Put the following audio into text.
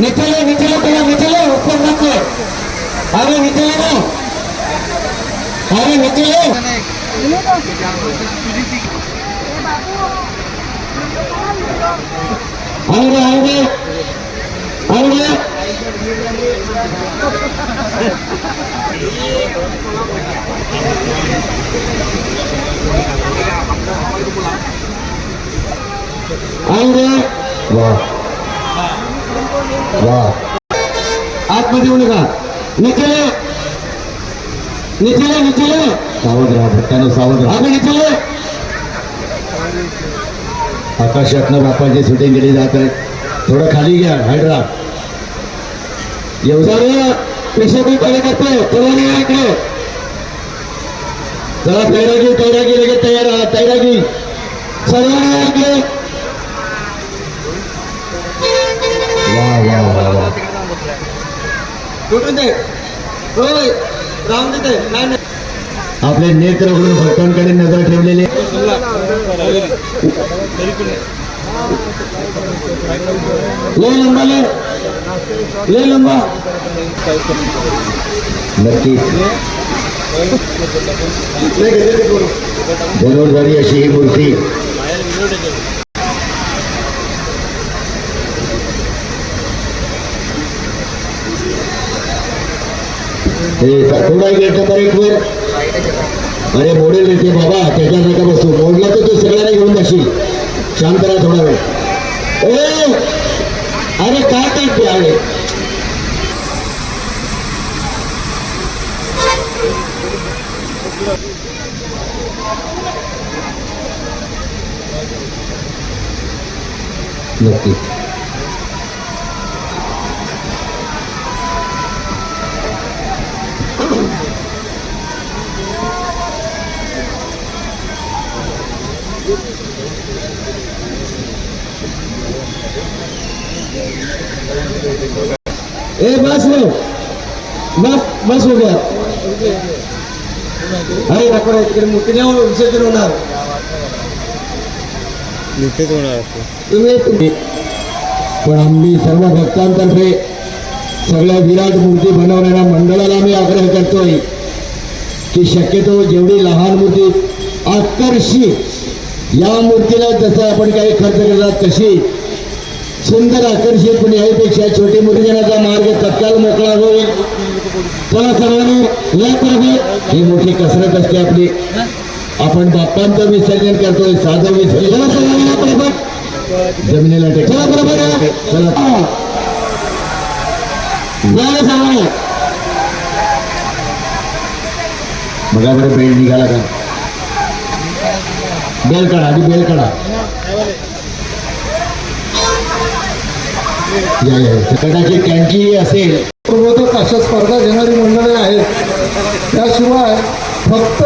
निचले निचले तेरा निचले, ऊपर मत अरे निचले ना। अरे निचले। आएँगे आएँगे आएँगे आएँगे वाह। वाह आतमध्ये येऊ नका. निचले. निचले निचले. सावध राहा भट्टानं सावध राहा निचले. आकाशातनं बापाची शूटिंग केली जात आहे थोडं खाली घ्या हायड्रा. एवढा पेशा पेशाबी कार्यकर्ते तरुणी या इकडे. चला तैरागी तैरागी लगेच तयार तैरागी सर्वांनी इकडे. आपले नेत्र उघडून भक्तांकडे नज़र ठेवलेले. नक्की. बनवणारी अशी ही मूर्ती. हे अरे मोडेल येते बाबा त्याच्या नका बसू? मोडला तर तू सगळ्यांना घेऊन जाशील. शांत राहा थोडा वेळ. अरे काय करते अरे नक्की. ए बस लो बस बस हो गया। होणार इथेच होणार असतो तुम्ही तुम्ही पण आम्ही सर्व भक्तांतर्फे सगळ्या विराट मूर्ती बनवणाऱ्या मंडळाला मी आग्रह करतोय की शक्यतो जेवढी लहान मूर्ती आकर्षित या मूर्तीला जसं आपण काही खर्च करतात तशी सुंदर आकर्षित पण याहीपेक्षा छोटी मूर्ती घेण्याचा मार्ग तत्काल मोकळा होईल. चला सर्वांनी या प्रभे ही मोठी कसरत असते आपली. आपण बाप्पांचं विसर्जन करतोय साधं विसर्जन. सर्वांनी प्रभे जमिनीला टेक चला बरोबर. चला सर्वांनी बघा बरं बेल निघाला का? बेल काढा आधी बेल काढा. या या कदाचित त्यांची असेल पूर्वतच अशा स्पर्धा घेणारी मंडळे आहेत. त्याशिवाय फक्त